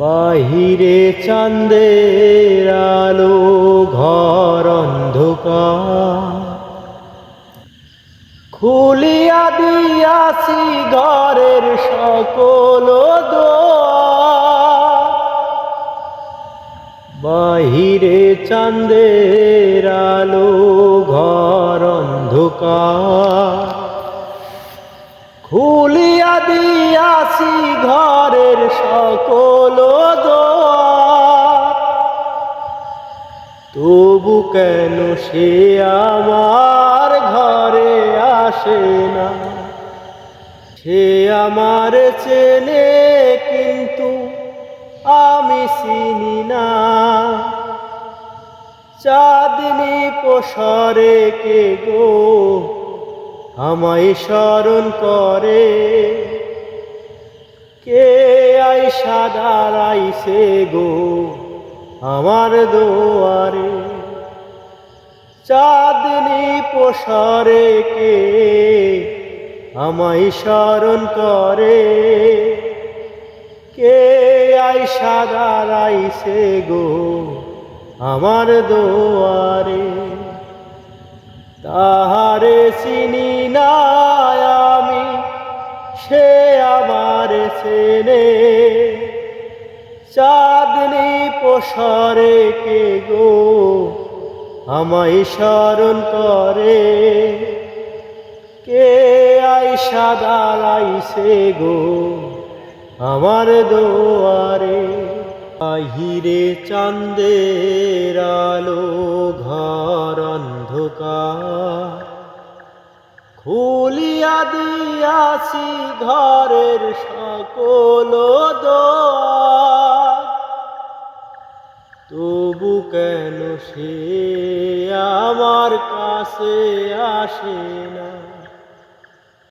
বাহিরে চাঁদের আলো, ঘর অন্ধকার। খুলিয়া দিয়াছি ঘরের সকল বাহিরে চাঁদের আলো, ঘর অন্ধকার। খুলিয়া দিয়াছি ঘরের সকল তবু কেন সে আমার ঘরে আসে না? সে আমার চেনে, কিন্তু আমি চিনি না। চাঁদনি পোষরে কে গো আমায় স্মরণ করে? আইসা দাঁড়াইছে গো আমার দোয়ারে। চাঁদনি পোষরে কে আমায় স্মরণ করে? কে আইসা দাঁড়াইছে গো আমার দোয়ারে? তাহারে চিনি চেনে চাঁদনি পোষরে কে গো আমায় স্মরণ করে? কে আইসা দাঁড়াইছে গো আমার দোয়ারে? আহিরে চাঁদের আলো ঘর অন্ধকার। খুলিয়া দিয়াছি ঘরের সকল তবু কেন সে আমার কাছে আসে না?